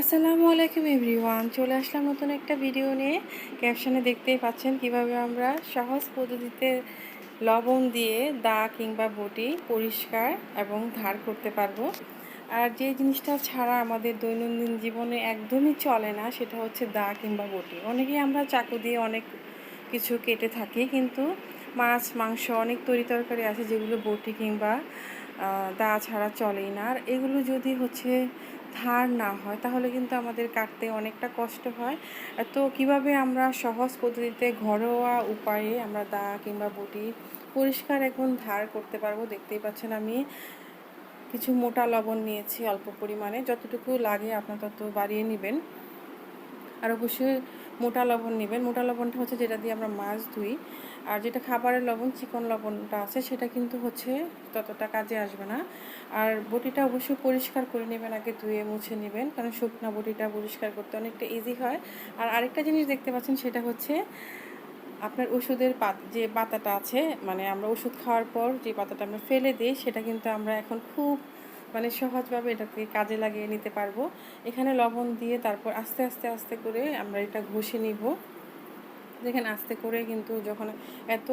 আসসালামু আলাইকুম এভরিওয়ান, চলে আসলাম নতুন একটা ভিডিও নিয়ে। ক্যাপশনে দেখতেই পাচ্ছেন কীভাবে আমরা সহজ পদ্ধতিতে লবণ দিয়ে দা কিংবা বটি পরিষ্কার এবং ধার করতে পারব। আর যে জিনিসটা ছাড়া আমাদের দৈনন্দিন জীবনে একদমই চলে না, সেটা হচ্ছে দা কিংবা বটি। অনেকেই আমরা চাকু দিয়ে অনেক কিছু কেটে থাকি, কিন্তু মাছ, মাংস অনেক তরি তরকারি আছে যেগুলো বটি কিংবা দা ছাড়া চলেই না। আর এগুলো যদি হচ্ছে ধার না হয়, তাহলে কিন্তু আমাদের কাটতে অনেকটা কষ্ট হয়। তো কীভাবে আমরা সহজ পদ্ধতিতে ঘরোয়া উপায়ে আমরা দা কিংবা বটি পরিষ্কার এখন ধার করতে পারব দেখতেই পাচ্ছেন আমি। কিছু মোটা লবণ নিয়েছি অল্প পরিমাণে, যতটুকু লাগে আপনার তত বাড়িয়ে নেবেন। আর অবশ্যই মোটা লবণ নেবেন। মোটা লবণটা হচ্ছে যেটা দিয়ে আমরা মাছ ধুই। আর যেটা খাবারের লবণ, চিকন লবণটা আছে, সেটা কিন্তু হচ্ছে ততটা কাজে আসবে না। আর বটিটা অবশ্যই পরিষ্কার করে নেবেন, আগে ধুয়ে মুছে নেবেন, কারণ শুকনো বটিটা পরিষ্কার করতে অনেকটা ইজি হয়। আর আরেকটা জিনিস দেখতে পাচ্ছেন, সেটা হচ্ছে আপনার ওষুধের পাত, যে পাতাটা আছে মানে আমরা ওষুধ খাওয়ার পর যে পাতাটা আমরা ফেলে দিই, সেটা কিন্তু আমরা এখন খুব মানে সহজভাবে এটাকে কাজে লাগিয়ে নিতে পারব। এখানে লবণ দিয়ে তারপর আস্তে আস্তে আস্তে করে আমরা এটা ঘষে নিব। দেখেন আস্তে করে কিন্তু যখন এত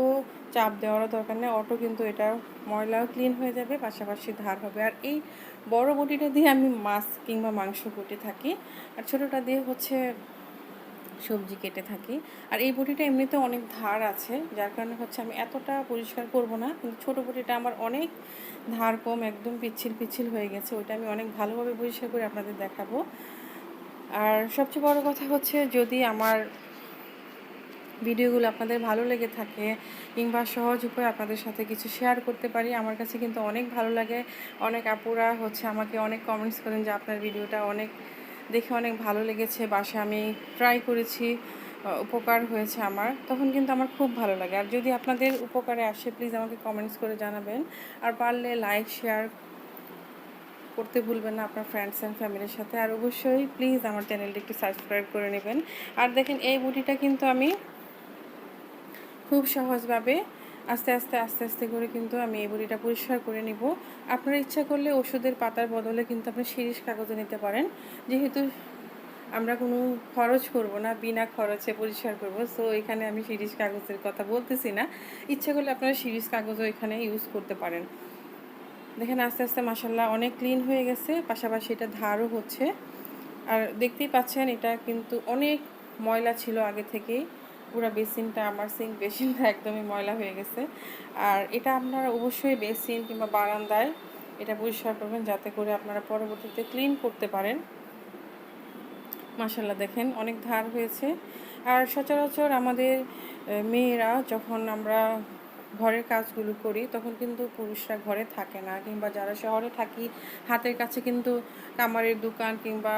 চাপ দেওয়ারও দরকার নেই, অটো কিন্তু এটা ময়লাও ক্লিন হয়ে যাবে, পাশাপাশি ধার হবে। আর এই বড় বটিটা দিয়ে আমি মাছ কিংবা মাংস কুটে থাকি। আর ছোটোটা দিয়ে হচ্ছে সবজি কেটে থাকি। আর এই বটিটা এমনিতে অনেক ধার আছে, যার কারণে হচ্ছে আমি এতটা পরিষ্কার করব না, কিন্তু ছোটো বটিটা আমার অনেক ধার কম, একদম পিচ্ছিল পিচ্ছিল হয়ে গেছে, ওইটা আমি অনেক ভালোভাবে পরিষ্কার করে আপনাদের দেখাবো। আর সবচেয়ে বড় কথা হচ্ছে যদি আমার ভিডিওগুলো আপনাদের ভালো লেগে থাকে কিংবা সহজ উপায়ে আপনাদের সাথে কিছু শেয়ার করতে পারি, আমার কাছে কিন্তু অনেক ভালো লাগে। অনেক আপুরা হচ্ছে আমাকে অনেক কমেন্টস করেন যে আপনার ভিডিওটা অনেক দেখে অনেক ভালো লেগেছে, বাসায় আমি ট্রাই করেছি উপকার হয়েছে আমার, তখন কিন্তু আমার খুব ভালো লাগে। আর যদি আপনাদের উপকারে আসে প্লিজ আমাকে কমেন্টস করে জানাবেন। আর পারলে লাইক শেয়ার করতে ভুলবেন না আপনার ফ্রেন্ডস অ্যান্ড ফ্যামিলির সাথে। আর অবশ্যই প্লিজ আমার চ্যানেলটি একটু সাবস্ক্রাইব করে নেবেন। আর দেখেন, এই বুটিটা কিন্তু আমি খুব সহজভাবে আস্তে আস্তে আস্তে আস্তে করে কিন্তু আমি এই বড়িটা পরিষ্কার করে নিব। আপনার ইচ্ছা করলে ওষুধের পাতার বদলে কিন্তু আপনি শিরিষ কাগজও নিতে পারেন। যেহেতু আমরা কোনো খরচ করব না, বিনা খরচে পরিষ্কার করব সো এখানে আমি শিরিষ কাগজের কথা বলতেছি না। ইচ্ছা করলে আপনারা শিরিষ কাগজও এখানে ইউজ করতে পারেন। দেখেন আস্তে আস্তে মাসাল্লাহ অনেক ক্লিন হয়ে গেছে, পাশাপাশি এটা ধারও হচ্ছে। আর দেখতেই পাচ্ছেন, এটা কিন্তু অনেক ময়লা ছিল আগে থেকেই। পুরো বেসিনটা, আমার সিঙ্ক বেসিনটা একদমই ময়লা হয়ে গেছে। আর এটা আপনারা অবশ্যই বেসিন কিংবা বারান্দায় এটা পরিষ্কার করবেন যাতে করে আপনারা পরবর্তীতে ক্লিন করতে পারেন। মাসাল্লাহ দেখেন, অনেক ধার হয়েছে। আর সচরাচর আমাদের মেয়েরা যখন আমরা ঘরের কাজগুলো করি, তখন কিন্তু পুরুষরা ঘরে থাকে না। কিংবা যারা শহরে থাকি, হাতের কাছে কিন্তু কামারের দোকান কিংবা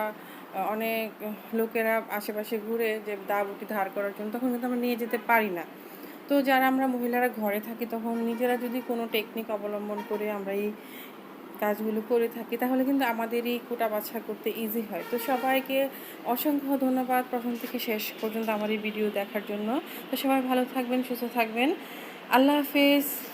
অনেক লোকেরা আশেপাশে ঘুরে যে দা বুটি ধার করার জন্য, তখন কিন্তু আমরা নিয়ে যেতে পারি না। তো যারা আমরা মহিলারা ঘরে থাকি, তখন নিজেরা যদি কোনো টেকনিক অবলম্বন করে আমরা এই কাজগুলো করে থাকি, তাহলে কিন্তু আমাদেরই কোটা বাছা করতে ইজি হয়। তো সবাইকে অসংখ্য ধন্যবাদ। প্রথম থেকে শেষ পর্যন্ত আমার এই ভিডিও দেখার জন্য। তো সবাই ভালো থাকবেন, সুস্থ থাকবেন। আল্লাহ হাফেজ।